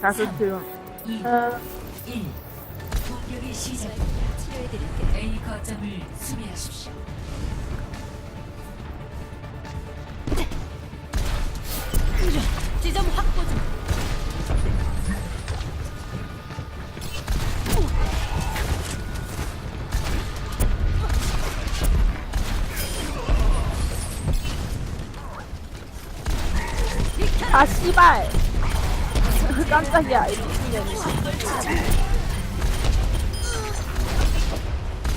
다스트. 어, 1. 공격이 시작됩니다. 치료해드릴게요. A 거점을 수비하십시오. 지점 확보 중. 아, 씨발. 깜짝이야.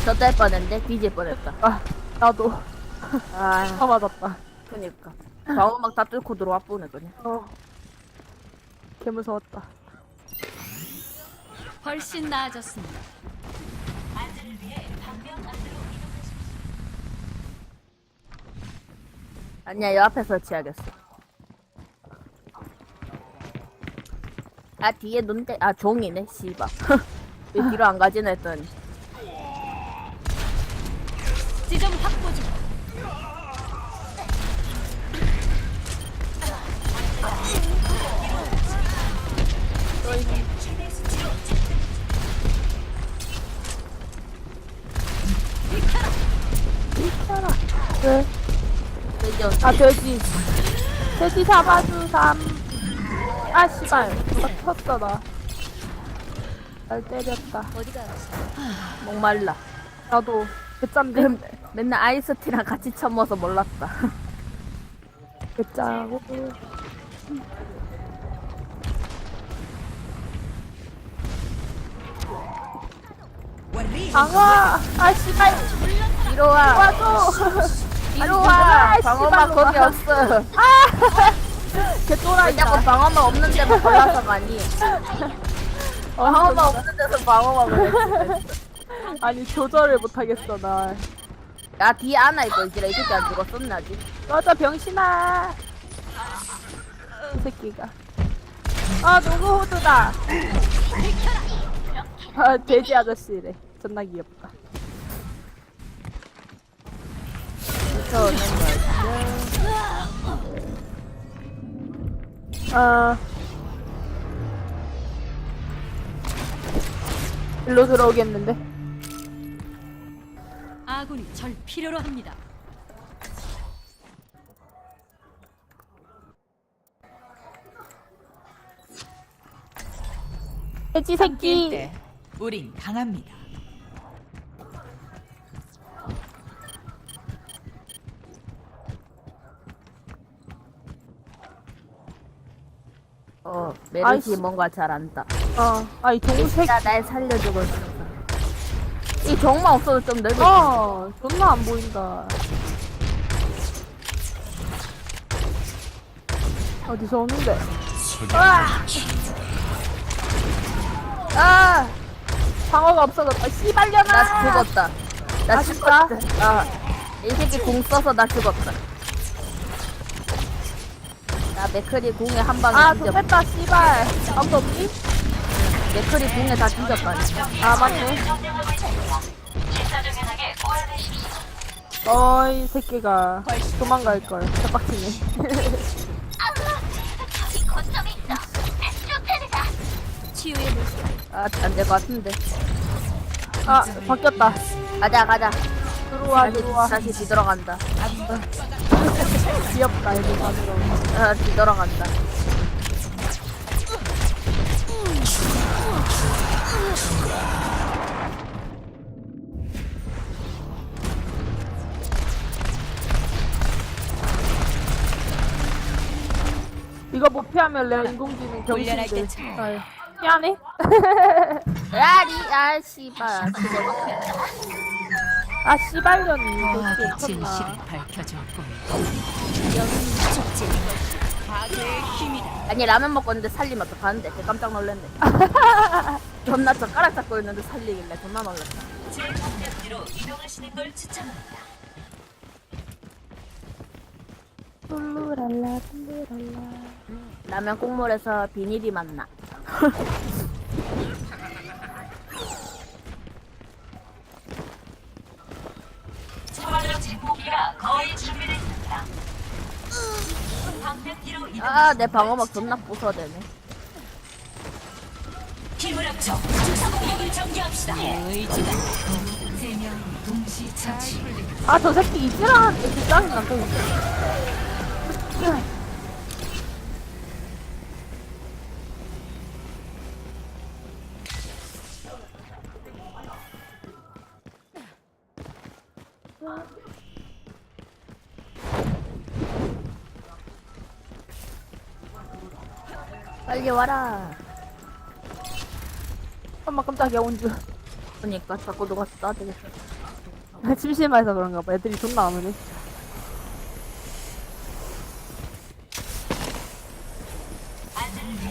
저뗄 뻔했는데 뒤질 뻔했다. 아, 나도. 아, 다 맞았다. 그니까. 방어 막 다 뚫고 들어와 보네 그냥. 어. 개 무서웠다. 훨씬 나아졌습니다. 아니야 여 앞에 설치해야겠어. 아 뒤에 논대 아 종이네 씨발. 왜 뒤로 안 가지나 했더니. 지점 확보 중. 왜? 드디어 아, 돼지. 돼지 잡아주삼. 아, 씨발. 나. 날 때렸다. 어디가 목말라. 나도. 개짠데? 맨- 맨날 아이스티랑 같이 처먹어서 몰랐다. 개짜고. 방어! 아, 씨발. 뒤로 와. 와줘! 뒤로 와. 방어막 거기 와. 없어. 개 또라이다. 자꾸 방어막 없는 데만 골라서 가니. 어, 방어막 없는 데서 방어막을 했어. 아니, 조절을 못하겠어, 나. 야 뒤에 안아 있고 이제 이 새끼 안 죽었었나 아직? 꺼져, 병신아! 이 새끼가. 아, 누구 호두다! 아, 돼지 아저씨래. 존나 귀엽다. 저 아. 일로 들어오겠는데? 아군이 절 필요로 합니다. 돼지 새끼! 때 우린 강합니다. 어 메르시 아이씨. 뭔가 잘 안다. 어, 아, 이 동색, 진짜 날 살려주고 있어. 이 정만 없어도 좀 텐데. 어, 존나 안 보인다. 어디서 오는데? 아, 방어가 없어졌다. 씨발려나! 나 죽었다. 나 아, 진짜? 죽었다. 아, 이 새끼 공 써서 나 죽었다. 나 맥크리 공에 한 방에 아, 뒤졌다. 좋겠다, 씨발. 아무도? 맥크리 공에 다 뒤졌다니. 아, 맞네. 어이, 새끼가. 도망갈 걸. 대박치네. 치유의 물소. 아, 안될 것 같은데. 아, 바뀌었다. 가자, 가자. 들어와, 다시, 들어와. 다시 뒤돌아간다. 귀엽다, 애들 다 들어오네. 아, 뒤돌아간다. 이거 못 피하면 레 인공지능 훈련할 병신들. 때 아유, 미안해. 야, 리, 아, 씨발. 아, 씨발년이. 거하게 그렇게 진실이 했었나. 밝혀졌고 아니, 라면 먹고 있는데 살리면 어떡하는데? 걔 깜짝 놀랐네. 존나 젓가락 잡고 있는데 살리길래 존나 놀랐다. 룰루랄라, 룰루랄라. 라면 국물에서 비닐이 맛나. 아, 내 방어막 존나 부숴대네. 의지가 아, 저 새끼 이지라는 게 짜증나, 또. 빨리 와라. 엄마 깜짝이야, 온 줄. 그러니까 자꾸 누가 싸대겠어. 심심해서 그런가 봐. 애들이 존나 안 오네.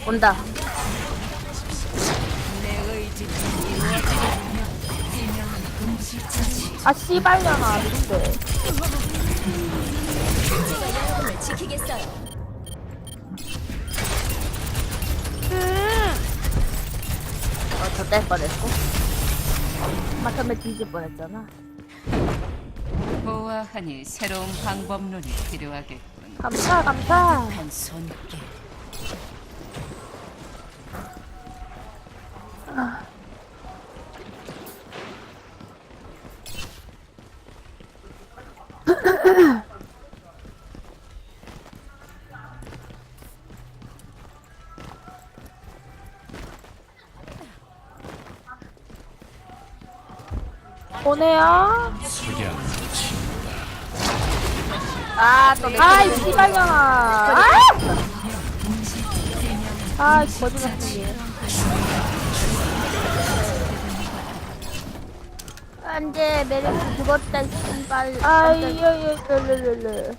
온다. 아, 씨발려나, 누군데. 뗄 뻔했고. 마텀에 뒤질 뻔했잖아. 보아하니 새로운 방법론이 필요하겠군. 감사, 감사. 한 손길. 오네요. 아, 또 아이, 씨발려나. 아! 아, 거짓 같은 게. 안 돼, 메르스 죽었다, 신발. 아이, 예, 예, 르르르르.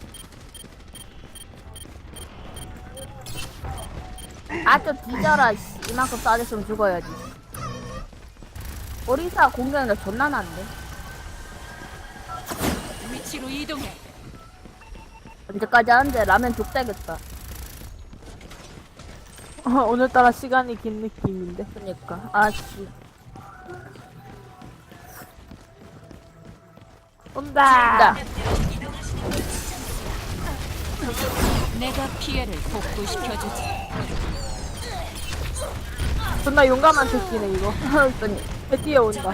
아, 좀 뒤져라, 씨. 이만큼 싸졌으면 죽어야지. 오리사 공격력 존나 난데. 위치로 이동해. 언제까지 하는데 라면 죽대겠다. 어, 오늘따라 시간이 긴 느낌인데. 그니까. 아, 씨. 온다. 내가 피해를 복구시켜주지. 존나 용감한 새끼네, 이거. 그니. 배 뛰어온다.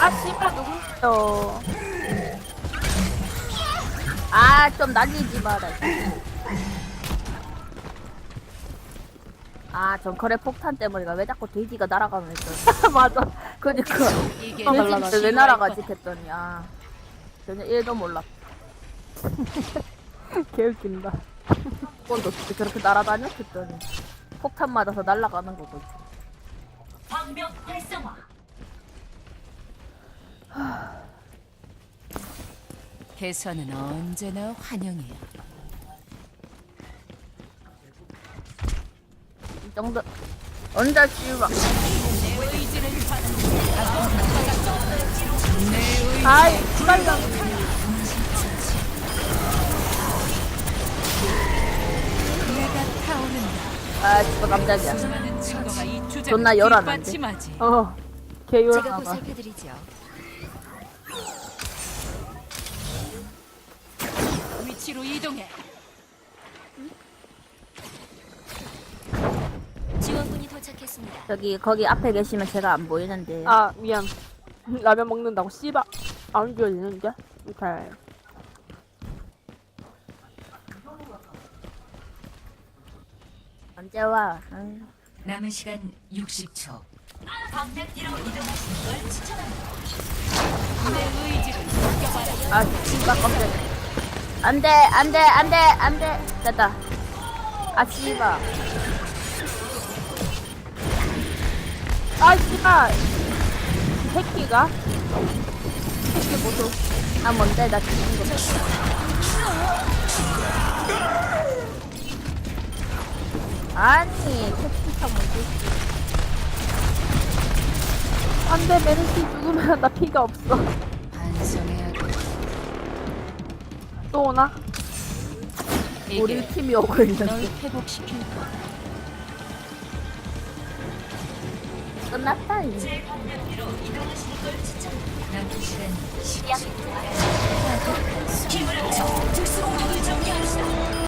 아, 씨발, 누구세요? 아, 좀 날리지 마라. 아, 정컬의 폭탄 때문이가 왜 자꾸 돼지가 날아가면 했더니. 맞아. 그니까. 이게 돼지 왜 날아가지 했더니, 아. 전혀 1도 몰라. 개웃긴다. 꼰도 어떻게 저렇게 날아다녀? 했더니. 폭탄 맞아서 날아가는 거고. 개선은 언제나 환영이야. 이 정도. 언제 씨발. 아이, 씨발려. 내가 깜짝이야. 주장을 존나. 뒷받침하지. 어, 개열. 제가 보살펴드리죠. 위치로 이동해. 지원군이 도착했습니다. 저기, 거기 앞에 계시면 제가 안 보이는데. 아, 미안. 라면 먹는다고 씨발. 안 좋아지는데? 이렇 게. 언제 와? 응. 남은 시간 60초. 내 의지를 느껴봐라. 아, 씨발 깜짝이야. 안 돼, 안 돼, 안 돼, 안 돼. 됐다. 아, 씨발. 아, 씨발. 이 새끼가? 새끼 모두. 아, 뭔데? 나 죽은 거. 아니, 택시차 뭔지. 안 돼, 메르시 죽으면 나 피가 없어. 또 오나? 우리 팀이 오고 있는데. 회복시킬 거야. 끝났다, 이제. 남은 시간